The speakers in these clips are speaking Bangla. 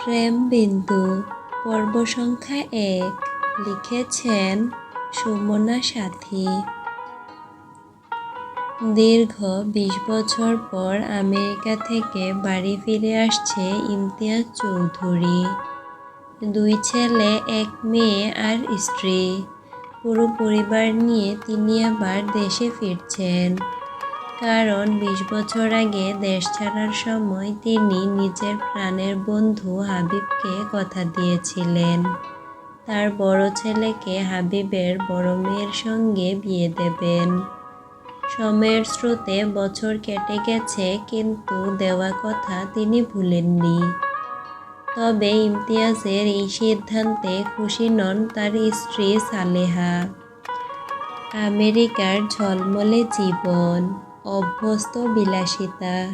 প্রেম বিন্দু পর্ব সংখ্যা এক, লিখেছেন সুমনা সাথী। দীর্ঘ বিশ বছর পর আমেরিকা থেকে বাড়ি ফিরে আসছে ইমতিয়াজ চৌধুরী। দুই ছেলে, এক মেয়ে আর স্ত্রী। পুরো পরিবার নিয়ে তিনি আবার দেশে ফিরছেন। কারণ বিশ বছর আগে দেশ ছাড়ার সময় তিনি নিজের প্রাণের বন্ধু হাবিবকে কথা দিয়েছিলেন। তার বড় ছেলেকে হাবিবের বড় মেয়ের সঙ্গে বিয়ে দেবেন। সময়ের স্রোতে বছর কেটে গেছে, কিন্তু দেওয়া কথা তিনি ভুলেননি। তবে ইমতিয়াজের এই সিদ্ধান্তে খুশি নন তার স্ত্রী সালেহা। আমেরিকার ঝলমলে জীবন। অভ্যস্ত বিলাসিতা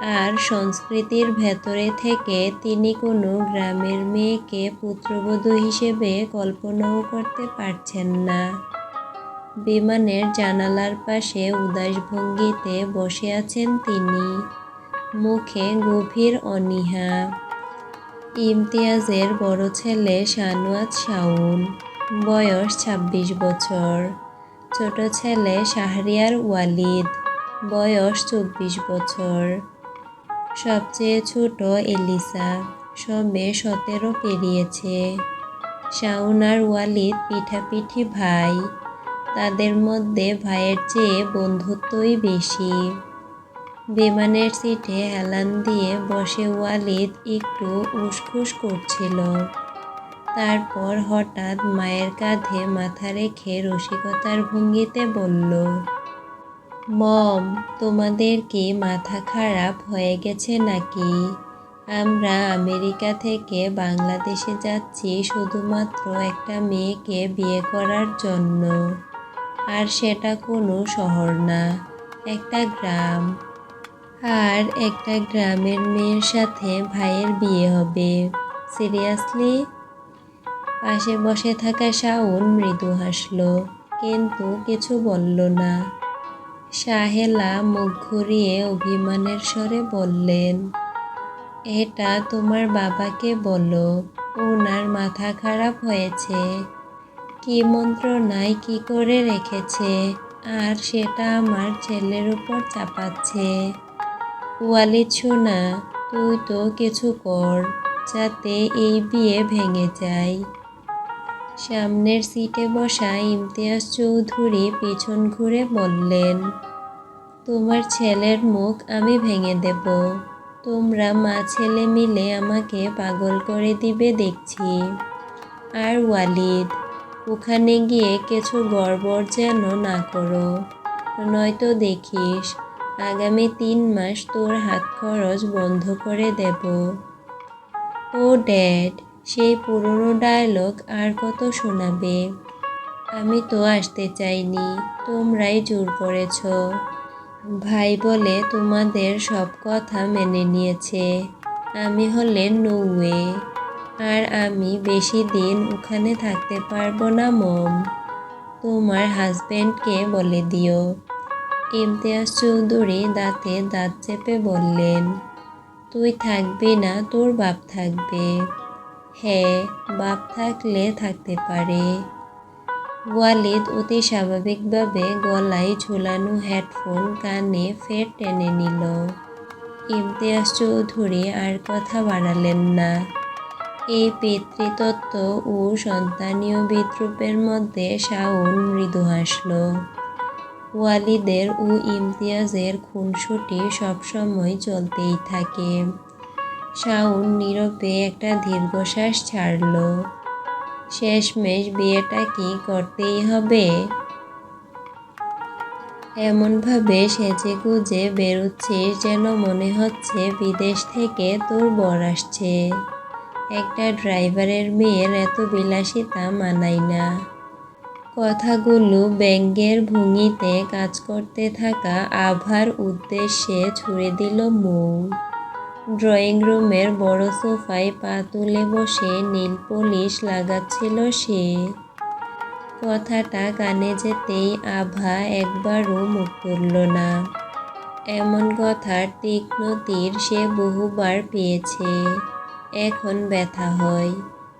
আর সংস্কৃতির ভেতরে থেকে তিনি কোনো গ্রামের মেয়েকে পুত্রবধূ হিসেবে কল্পনাও করতে পারছেন না। বিমানের জানালার পাশে উদাস ভঙ্গিতে বসে আছেন তিনি। মুখে গভীর অনীহা। ইমতিয়াজের বড় ছেলে শানুয়াজ শাউন বয়স ২৬ বছর। ছোট ছেলে শাহরিয়ার ওয়ালিদ। বয়স চব্বিশ বছর। সবচেয়ে ছোট এলিসা সবে সতেরো পেরিয়েছে। শাউন আর ওয়ালিদ পিঠাপিঠি ভাই, তাদের মধ্যে ভাইয়ের চেয়ে বন্ধুত্বই বেশি। বিমানের সিটে হেলান দিয়ে বসে ওয়ালিদ একটু উসখুস করছিল। তারপর হঠাৎ মায়ের কাঁধে মাথা রেখে রসিকতার ভঙ্গিতে বলল মম তোমাদের কি মাথা খারাপ হয়ে গেছে নাকি? আমরা আমেরিকা থেকে বাংলাদেশে যাচ্ছি শুধুমাত্র একটা মেয়েকে বিয়ে করার জন্য। আর সেটা কোনো শহর না, একটা গ্রাম। আর একটা গ্রামের মেয়ের সাথে ভাইয়ের বিয়ে হবে। সিরিয়াসলি? পাশে বসে থাকা শাউন মৃদু হাসল, কিন্তু কিছু বলল না। সাহেলা মুখ ঘুরিয়ে অভিমানের স্বরে বললেন, এটা তোমার বাবাকে বলো, ওনার মাথা খারাপ হয়েছে। কি মন্ত্রণায় কি করে রেখেছে, আর সেটা আমার ছেলের উপর চাপাচ্ছে। ওয়ালিদ শোনা তুই তো কিছু কর, যাতে এই বিয়ে ভেঙে যায়। সামনের সিটে বসা ইমতিয়াজ চৌধুরী পিছন ঘুরে বললেন, তোমার ছেলের মুখ আমি ভেঙে দেব। তোমরা মা ছেলে মিলে আমাকে পাগল করে দিবে দেখছি। আর ওয়ালিদ, ওখানে গিয়ে কিছু গড়বড় যেন না করো। নয়তো দেখিস, আগামী তিন মাস তোর হাত খরচ বন্ধ করে দেব। ও ড্যাড সেই পুরনো ডায়লগ আর কত শোনাবে? আমি তো আসতে চাইনি, তোমরাই জোর করেছ। ভাই বলে, তোমাদের সব কথা মেনে নিয়েছে। আমি হলে নৌয়ে, আর আমি বেশি দিন ওখানে থাকতে পারব না, মম। তোমার হাজব্যান্ডকে বলে দিও। ইমতিয়াজ চৌধুরী দাঁতে দাঁত চেপে বললেন, তুই থাকবি না, তোর বাপ থাকবে। হ্যাঁ বাপ থাকলে থাকতে পারে। ওয়ালিদ অতি স্বাভাবিকভাবে গলায় ঝোলানো হেডফোন কানে ফের টেনে নিল। ইমতিয়াজ চৌধুরী আর কথা বাড়ালেন না। এই পিতৃতত্ত্ব ও সন্তানীয় বিদ্রুপের মধ্যে শাওন মৃদু হাসল। ওয়ালিদের ও ইমতিয়াজের খুনসুটি সবসময় চলতেই থাকে। শাউন নীরবে একটা দীর্ঘশ্বাস ছাড়ল। শেষমেশ বিয়েটা কি করতেই হবে? এমনভাবে সেজে গুজে বেরোচ্ছিস যেন মনে হচ্ছে বিদেশ থেকে তোর বর আসছে। একটা ড্রাইভারের মেয়ের এত বিলাসিতা মানায় না। কথাগুলো ব্যঙ্গের ভঙ্গিতে কাজ করতে থাকা আভার উদ্দেশ্যে ছুড়ে দিল মৌ। ড্রয়িং রুমের বড় সোফায় পা তুলে বসে নীল পলিশ লাগাচ্ছিল সে। কথাটা কানে যেতেই আভা একবারও মুখ তুলল না। এমন কথার তীক্ষ্ণ তীর সে বহুবার পেয়েছে। এখন ব্যথা হয়।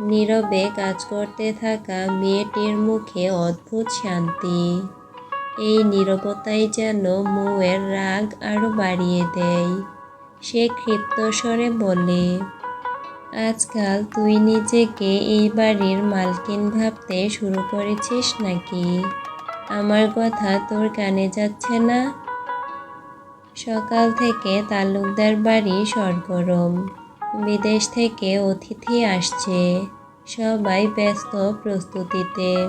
নীরবে কাজ করতে থাকা মেয়েটির মুখে অদ্ভুত শান্তি। এই নীরবতাই যেন মৌয়ের রাগ আরও বাড়িয়ে দেয়। সে ক্ষিপ্ত স্বরে বলে, আজকাল তুই নিজেকে এই বাড়ির মালকিন ভাবতে শুরু করেছিস নাকি? আমার কথা তোর কানে যাচ্ছে না? সকাল থেকে তালুকদার বাড়ি সরগরম। বিদেশ থেকে অতিথি আসছে। সবাই ব্যস্ত প্রস্তুতিতে।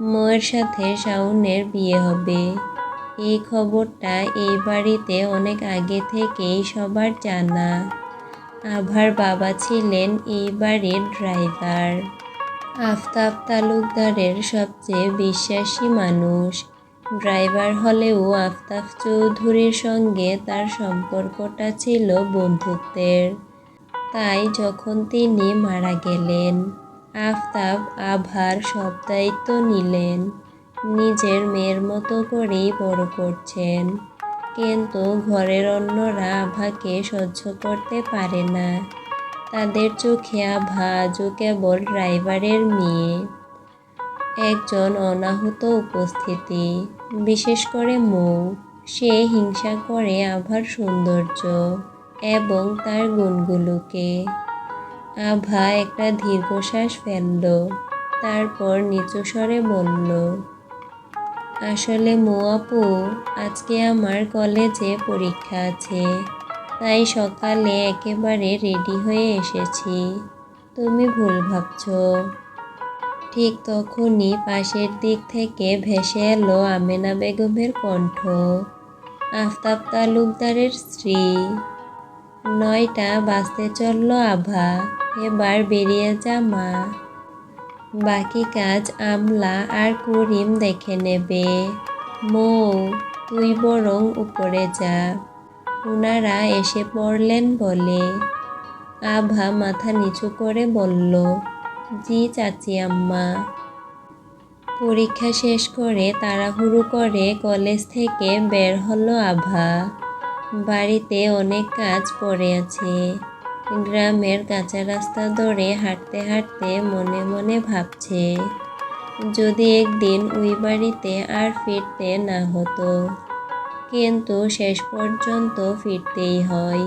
মোয়ের সাথে শাওনের বিয়ে হবে। এই খবরটা এই বাড়িতে অনেক আগে থেকেই সবার জানা। আভার বাবা ছিলেন এই বাড়ির ড্রাইভার। আফতাব তালুকদারের সবচেয়ে বিশ্বাসী মানুষ। ড্রাইভার হলেও আফতাব চৌধুরীর সঙ্গে তার সম্পর্কটা ছিল বন্ধুত্বের। তাই যখন তিনি মারা গেলেন, আফতাব আভার সব দায়িত্ব নিলেন। নিজের মেয়ের মতো করেই বড় করছেন। কিন্তু ঘরের অন্যরা আভাকে সহ্য করতে পারে না। তাদের চোখে আভা আজও কেবল ড্রাইভারের মেয়ে। একজন অনাহত উপস্থিতি, বিশেষ করে মৌ। সে হিংসা করে আভার সৌন্দর্য এবং তার গুণগুলোকে। আভা একটা দীর্ঘশ্বাস ফেলল, তারপর নিচু স্বরে বলল আসলে মৌ আপু আজকে আমার কলেজে পরীক্ষা আছে। তাই সকালে একেবারে রেডি হয়ে এসেছি। তুমি ভুল ভাবছ। ঠিক তখনই পাশের দিক থেকে ভেসে এলো আমেনা বেগমের কণ্ঠ। আফতাব তালুকদারের স্ত্রী। নয়টা বাঁচতে চলল আভা, এবার বেরিয়ে যা মা। বাকি কাজ আমলা আর করিম দেখে নেবে। মৌ, তুই বরং উপরে যা। ওনারা এসে পড়লেন বলে। আভা মাথা নিচু করে বলল, জি চাচি আম্মা। পরীক্ষা শেষ করে তাড়াহুড়ো করে কলেজ থেকে বের হলো আভা। বাড়িতে অনেক কাজ পড়ে আছে। গ্রামের কাঁচা রাস্তা ধরে হাঁটতে হাঁটতে মনে মনে ভাবছে, যদি একদিন ওই বাড়িতে আর ফিরতে না হতো, কিন্তু শেষ পর্যন্ত ফিরতেই হয়,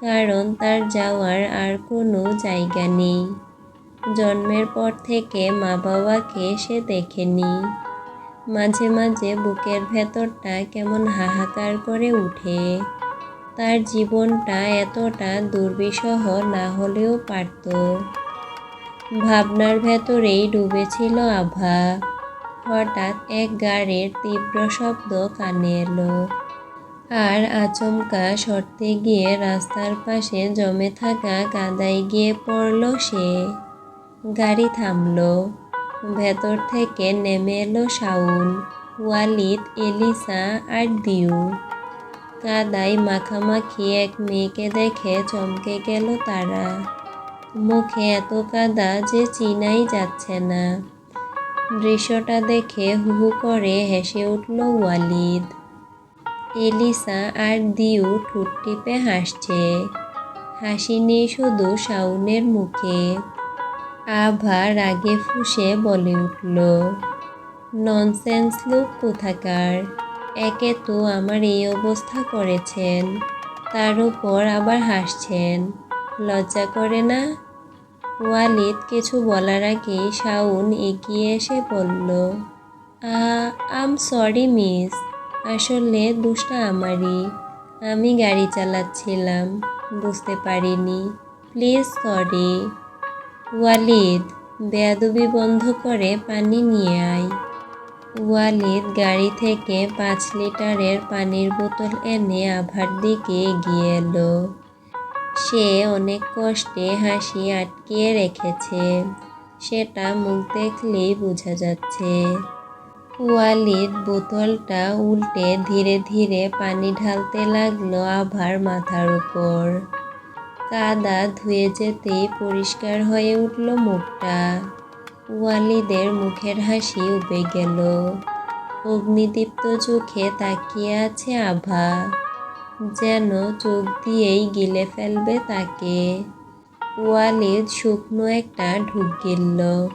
কারণ তার যাওয়ার আর কোনো জায়গা নেই। জন্মের পর থেকে মা বাবাকে সে দেখেনি। মাঝে মাঝে বুকের ভেতরটা কেমন হাহাকার করে উঠে। তার জীবনটা এতটা দুর্বিষহ না হলেও পারত। ভাবনার ভেতরেই ডুবেছিল আভা। হঠাৎ এক গাড়ির তীব্র শব্দ কানে এলো। আর আচমকা সরতে গিয়ে রাস্তার পাশে জমে থাকা কাদায় গিয়ে পড়ল সে। গাড়ি থামল। ভেতর থেকে নেমে এলো শাউন ওয়ালিদ, এলিসা আর দিউ। কাদায় মাখামাখি এক মেয়েকে দেখে চমকে গেল তারা। মুখে এত কাদা যে চিনাই যাচ্ছে না। দৃশ্যটা দেখে হুহু করে হেসে উঠল ওয়ালিদ। এলিসা আর দিউ ঠুট টিপে হাসছে। হাসি নেই শুধু শাউনের মুখে। আভা রাগে ফুসে বলে উঠল ননসেন্স লোক কোথাকার? একে তো আমার এই অবস্থা করেছেন। তার উপর আবার হাসছেন। লজ্জা করে না? ওয়ালিদ কিছু বলার আগেই শাউন এগিয়ে এসে বলল আম সরি মিস, আসলে দুষ্টা আমারই। আমি গাড়ি চালাচ্ছিলাম, বুঝতে পারিনি। Please sorry. ওয়ালিদ বেয়াদবি বন্ধ করে পানি নিয়ে আয়। ওয়ালিদ গাড়ি থেকে পাঁচ লিটারের পানির বোতল এনে আভার দিকে এগিয়ে এলো। সে অনেক কষ্টে হাসি আটকিয়ে রেখেছে। সেটা মুখ দেখলেই বোঝা যাচ্ছে। ওয়ালিদ বোতলটা উল্টে ধীরে ধীরে পানি ঢালতে লাগল আভার মাথার উপর। কাদা ধুয়ে যেতেই পরিষ্কার হয়ে উঠল মুখটা। ওয়ালিদের মুখের হাসি উবে গেল। অগ্নিদীপ্ত চোখে তাকিয়ে আছে আভা। যেন চোখ দিয়েই গিলে ফেলবে তাকে। ওয়ালিদ শুকনো একটা ঢুক গিলল